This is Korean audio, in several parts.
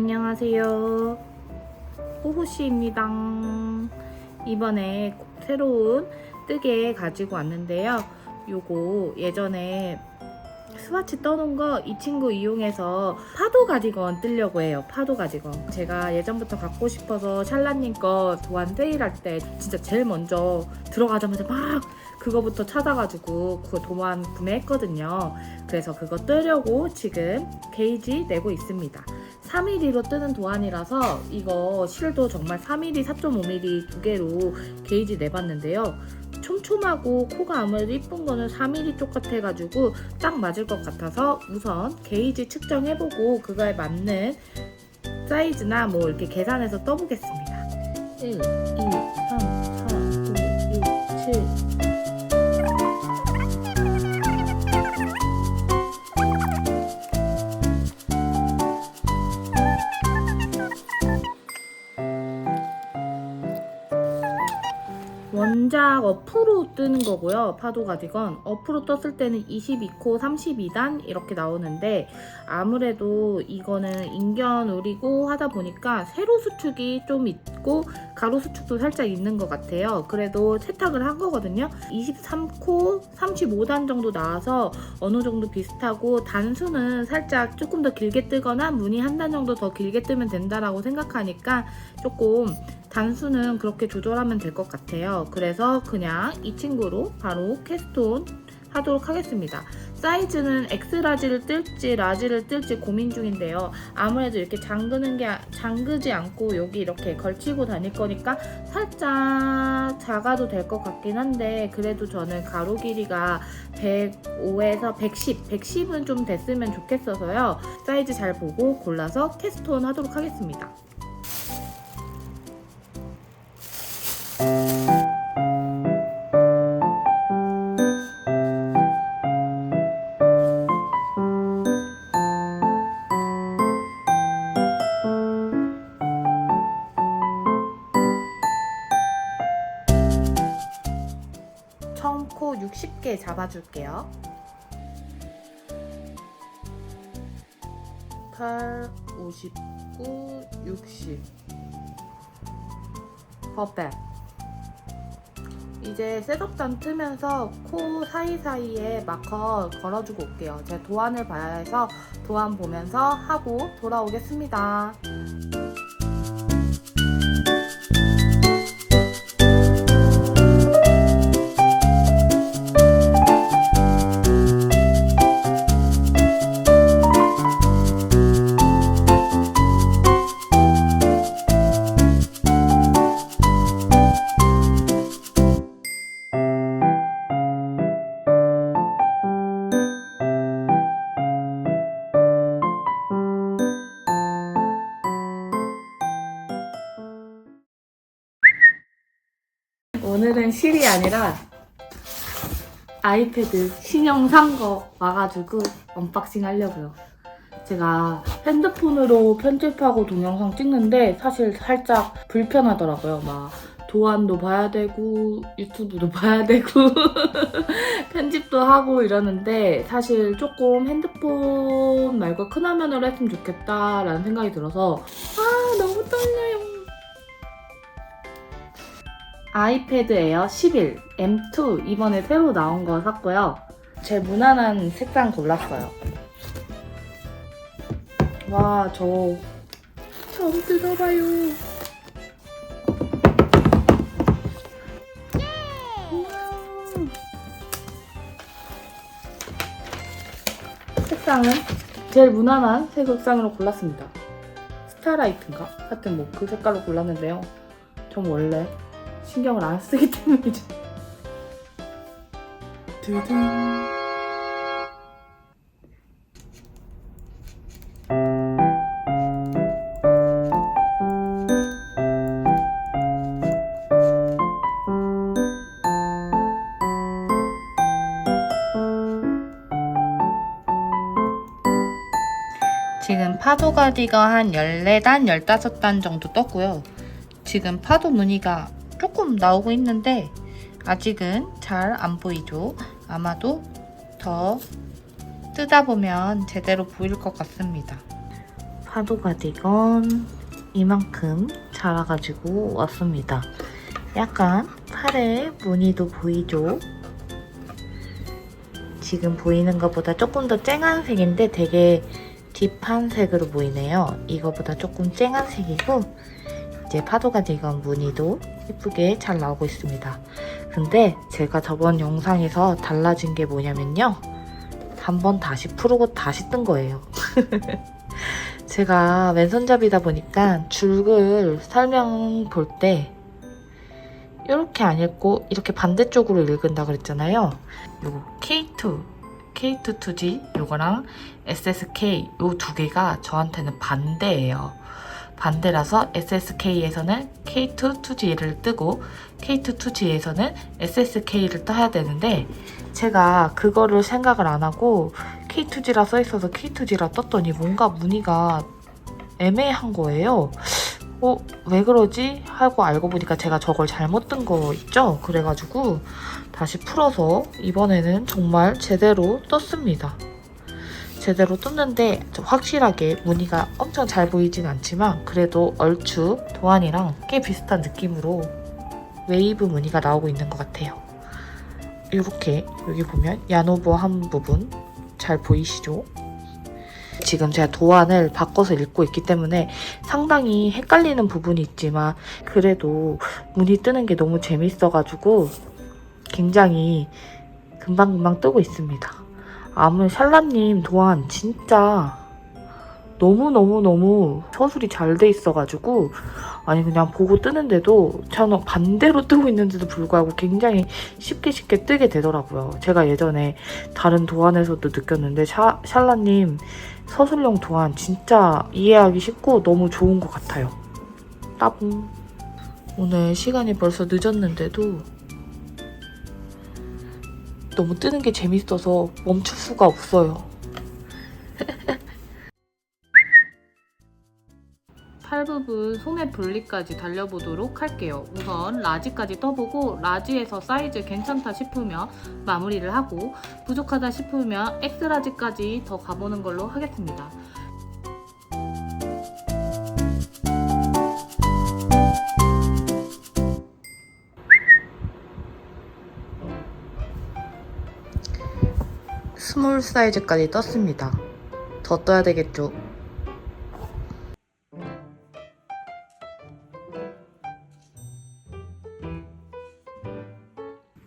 안녕하세요. 호호씨입니다. 이번에 새로운 뜨개 가지고 왔는데요. 요거 예전에 스와치 떠놓은 거 이 친구 이용해서 파도 가디건 뜨려고 해요. 파도 가디건. 제가 예전부터 갖고 싶어서 샬라님 거 도안 세일할 때 진짜 제일 먼저 들어가자마자 막 그거부터 찾아가지고 그 도안 구매했거든요. 그래서 그거 뜨려고 지금 게이지 내고 있습니다. 3mm로 뜨는 도안이라서 이거 실도 정말 3mm, 4.5mm 두 개로 게이지 내봤는데요. 촘촘하고 코가 아무래도 이쁜 거는 4mm 쪽 같아가지고 딱 맞을 것 같아서 우선 게이지 측정해보고 그거에 맞는 사이즈나 뭐 이렇게 계산해서 떠보겠습니다. 1, 2, 원작 어프로 뜨는 거고요. 파도 가디건. 어프로 떴을 때는 22코 32단 이렇게 나오는데 아무래도 이거는 인견울이고 하다 보니까 세로 수축이 좀 있고 가로 수축도 살짝 있는 것 같아요. 그래도 세탁을 한 거거든요. 23코 35단 정도 나와서 어느 정도 비슷하고 단수는 살짝 조금 더 길게 뜨거나 무늬 한 단 정도 더 길게 뜨면 된다라고 생각하니까 조금 단수는 그렇게 조절하면 될 것 같아요. 그래서 그냥 이 친구로 바로 캐스톤 하도록 하겠습니다. 사이즈는 엑스라지를 뜰지 라지를 뜰지 고민 중인데요. 아무래도 이렇게 잠그는 게 잠그지 않고 여기 이렇게 걸치고 다닐 거니까 살짝 작아도 될 것 같긴 한데 그래도 저는 가로 길이가 105에서 110, 110은 좀 됐으면 좋겠어서요. 사이즈 잘 보고 골라서 캐스톤 하도록 하겠습니다. 잡아줄게요. 8, 59, 60. 퍼펙. 이제 셋업단 트면서 코 사이사이에 마커 걸어주고 올게요. 제 도안을 봐야 해서 도안 보면서 하고 돌아오겠습니다. 오늘은 실이 아니라 아이패드 신형 산 거 와가지고 언박싱 하려고요. 제가 핸드폰으로 편집하고 동영상 찍는데 사실 살짝 불편하더라고요. 막 도안도 봐야 되고 유튜브도 봐야 되고 편집도 하고 이러는데 사실 조금 핸드폰 말고 큰 화면으로 했으면 좋겠다라는 생각이 들어서 아 너무 떨려요. 아이패드 에어 11 M2 이번에 새로 나온 거 샀고요. 제 무난한 색상 골랐어요. 와, 저 처음 뜯어봐요. 색상은 제일 무난한 색 색상으로 골랐습니다. 스타라이트인가? 하여튼 뭐 그 색깔로 골랐는데요. 전 원래 신경을 안 쓰기 때문이죠. 두둥. 지금 파도 가디가 한 14단, 15단 정도 떴고요. 지금 파도 무늬가 조금 나오고 있는데 아직은 잘 안 보이죠. 아마도 더 뜨다 보면 제대로 보일 것 같습니다. 파도 가디건 이만큼 자라가지고 왔습니다. 약간 팔에 무늬도 보이죠? 지금 보이는 것보다 조금 더 쨍한 색인데 되게 딥한 색으로 보이네요. 이거보다 조금 쨍한 색이고 이제 파도 가디건 무늬도 예쁘게 잘 나오고 있습니다. 근데 제가 저번 영상에서 달라진 게 뭐냐면요. 한번 다시 풀고 다시 뜬 거예요. 제가 왼손잡이다 보니까 줄글 설명 볼 때 이렇게 안 읽고 이렇게 반대쪽으로 읽은다 그랬잖아요. 요거 K2, K2 2G 요거랑 SSK 요 두 개가 저한테는 반대예요. 반대라서 SSK에서는 K2 2G를 뜨고 K2 2G에서는 SSK를 떠야 되는데 제가 그거를 생각을 안 하고 K2G라 써 있어서 K2G라 떴더니 뭔가 무늬가 애매한 거예요. 어, 왜 그러지? 하고 알고 보니까 제가 저걸 잘못 뜬 거 있죠? 그래가지고 다시 풀어서 이번에는 정말 제대로 떴습니다. 제대로 떴는데 좀 확실하게 무늬가 엄청 잘 보이진 않지만 그래도 얼추 도안이랑 꽤 비슷한 느낌으로 웨이브 무늬가 나오고 있는 것 같아요. 이렇게 여기 보면 야노브 한 부분 잘 보이시죠? 지금 제가 도안을 바꿔서 읽고 있기 때문에 상당히 헷갈리는 부분이 있지만 그래도 무늬 뜨는 게 너무 재밌어가지고 굉장히 금방금방 뜨고 있습니다. 아무 샬라님 도안 진짜 너무너무너무 서술이 잘 돼 있어가지고 아니 그냥 보고 뜨는데도 저는 반대로 뜨고 있는데도 불구하고 굉장히 쉽게 쉽게 뜨게 되더라고요. 제가 예전에 다른 도안에서도 느꼈는데 샤, 샬라님 서술용 도안 진짜 이해하기 쉽고 너무 좋은 것 같아요. 따봉. 오늘 시간이 벌써 늦었는데도 너무 뜨는 게 재밌어서 멈출 수가 없어요. 팔 부분 소매 분리까지 달려보도록 할게요. 우선 라지까지 떠보고 라지에서 사이즈 괜찮다 싶으면 마무리를 하고 부족하다 싶으면 엑스라지까지 더 가보는 걸로 하겠습니다. 스몰 사이즈까지 떴습니다. 더 떠야 되겠죠?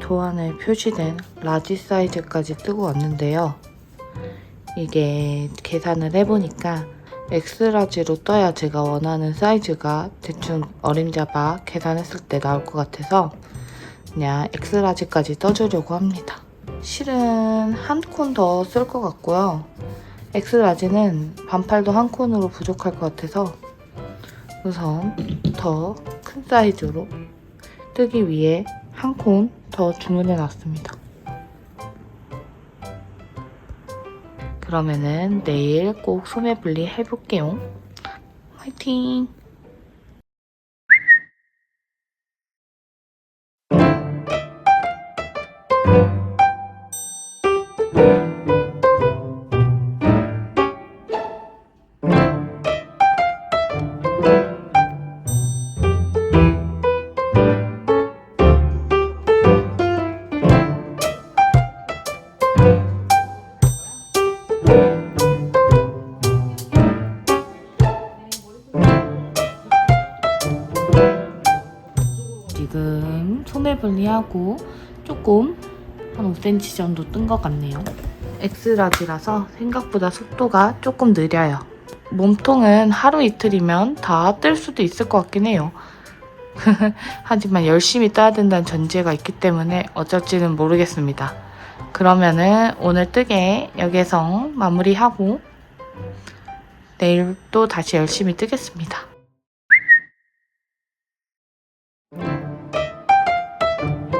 도안에 표시된 라지 사이즈까지 뜨고 왔는데요. 이게 계산을 해보니까 엑스라지로 떠야 제가 원하는 사이즈가 대충 어림잡아 계산했을 때 나올 것 같아서 그냥 엑스라지까지 떠주려고 합니다. 실은 한 콘 더 쓸 것 같고요. 엑스라지는 반팔도 한 콘으로 부족할 것 같아서 우선 더 큰 사이즈로 뜨기 위해 한 콘 더 주문해 놨습니다. 그러면은 내일 꼭 소매 분리 해볼게요. 화이팅! 하고 조금 한 5cm 정도 뜬 것 같네요. 엑스라지라서 생각보다 속도가 조금 느려요. 몸통은 하루 이틀이면 다 뜰 수도 있을 것 같긴 해요. 하지만 열심히 떠야 된다는 전제가 있기 때문에 어쩔지는 모르겠습니다. 그러면은 오늘 뜨개 여기서 마무리하고 내일 또 다시 열심히 뜨겠습니다.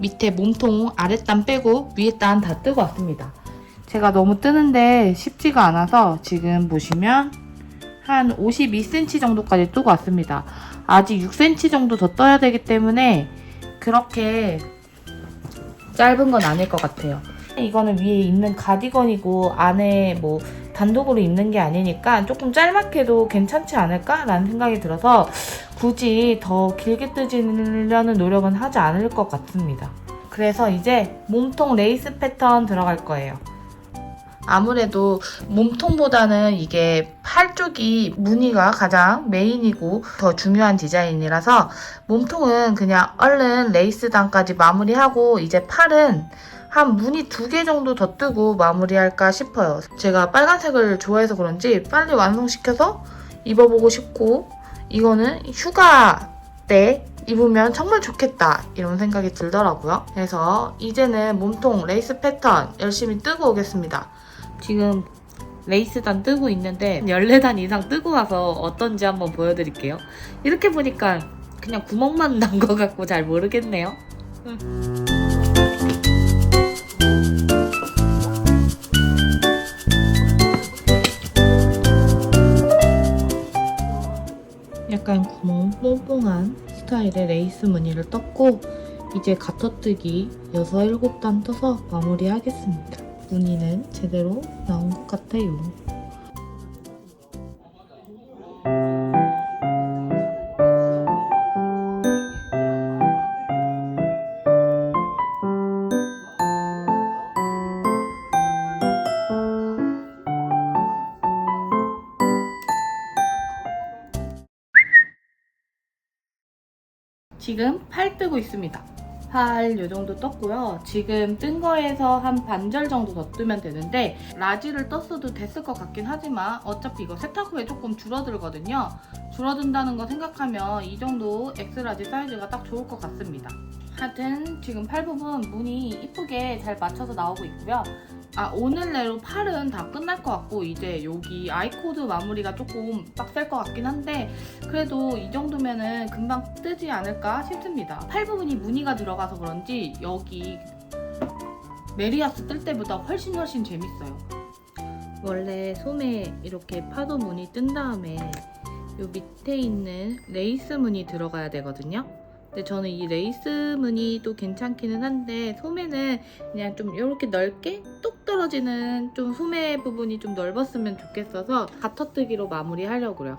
밑에 몸통 아랫단 빼고 위에 단 다 뜨고 왔습니다. 제가 너무 뜨는데 쉽지가 않아서 지금 보시면 한 52cm 정도까지 뜨고 왔습니다. 아직 6cm 정도 더 떠야 되기 때문에 그렇게 짧은 건 아닐 것 같아요. 이거는 위에 입는 가디건이고 안에 뭐 단독으로 입는 게 아니니까 조금 짧게도 괜찮지 않을까라는 생각이 들어서 굳이 더 길게 뜨지려는 노력은 하지 않을 것 같습니다. 그래서 이제 몸통 레이스 패턴 들어갈 거예요. 아무래도 몸통보다는 이게 팔 쪽이 무늬가 가장 메인이고 더 중요한 디자인이라서 몸통은 그냥 얼른 레이스단까지 마무리하고 이제 팔은 한 무늬 두 개 정도 더 뜨고 마무리할까 싶어요. 제가 빨간색을 좋아해서 그런지 빨리 완성시켜서 입어보고 싶고 이거는 휴가 때 입으면 정말 좋겠다 이런 생각이 들더라고요. 그래서 이제는 몸통 레이스 패턴 열심히 뜨고 오겠습니다. 지금 레이스단 뜨고 있는데 14단 이상 뜨고 와서 어떤지 한번 보여드릴게요. 이렇게 보니까 그냥 구멍만 난 것 같고 잘 모르겠네요. 약간 구멍 뽕뽕한 스타일의 레이스 무늬를 떴고 이제 가터뜨기 6, 7단 떠서 마무리하겠습니다. 무늬는 제대로 나온 것 같아요. 뜨고 있습니다. 팔 요 정도 떴고요. 지금 뜬 거에서 한 반절 정도 더 뜨면 되는데 라지를 떴어도 됐을 것 같긴 하지만 어차피 이거 세탁 후에 조금 줄어들거든요. 줄어든다는 거 생각하면 이 정도 엑스라지 사이즈가 딱 좋을 것 같습니다. 하여튼 지금 팔 부분 무늬 이쁘게 잘 맞춰서 나오고 있고요. 아 오늘 내로 팔은 다 끝날 것 같고 이제 여기 아이코드 마무리가 조금 빡셀 것 같긴 한데 그래도 이 정도면은 금방 뜨지 않을까 싶습니다. 팔 부분이 무늬가 들어가서 그런지 여기 메리아스 뜰 때보다 훨씬 훨씬 재밌어요. 원래 소매 이렇게 파도 무늬 뜬 다음에 요 밑에 있는 레이스 무늬 들어가야 되거든요. 근데 저는 이 레이스 무늬도 괜찮기는 한데 소매는 그냥 좀 이렇게 넓게 뚝 떨어지는 좀 소매 부분이 좀 넓었으면 좋겠어서 가터뜨기로 마무리하려고요.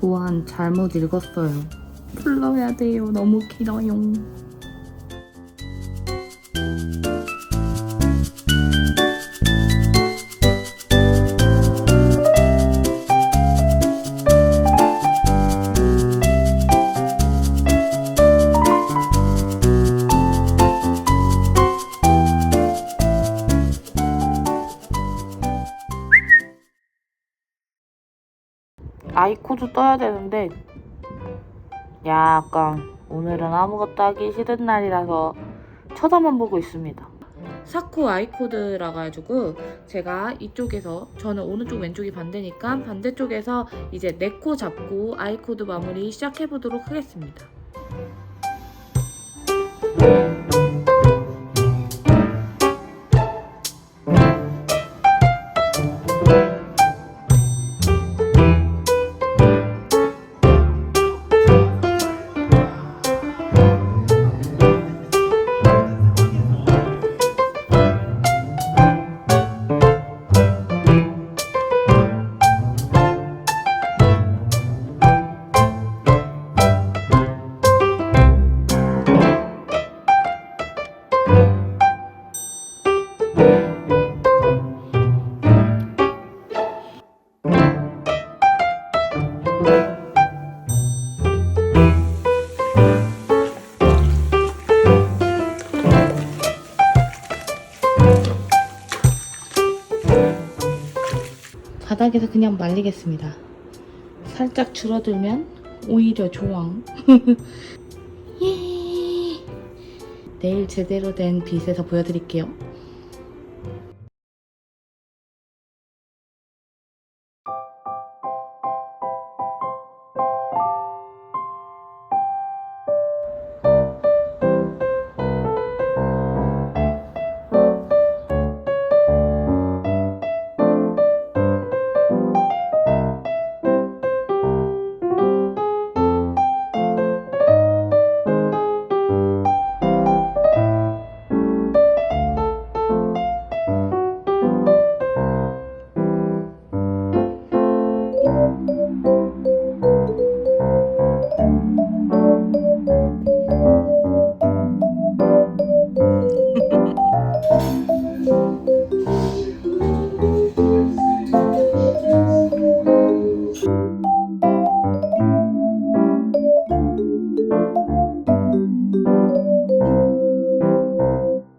보안 잘못 읽었어요. 불러야 돼요. 너무 길어요. 아이코드 떠야 되는데 약간 오늘은 아무것도 하기 싫은 날이라서 쳐다만 보고 있습니다. 사코 아이코드라 가지고 제가 이쪽에서 저는 오른쪽 왼쪽이 반대니까 반대쪽에서 이제 네코 잡고 아이코드 마무리 시작해 보도록 하겠습니다. 바닥에서 그냥 말리겠습니다. 살짝 줄어들면 오히려 좋아. 예. 내일 제대로 된 빛에서 보여드릴게요.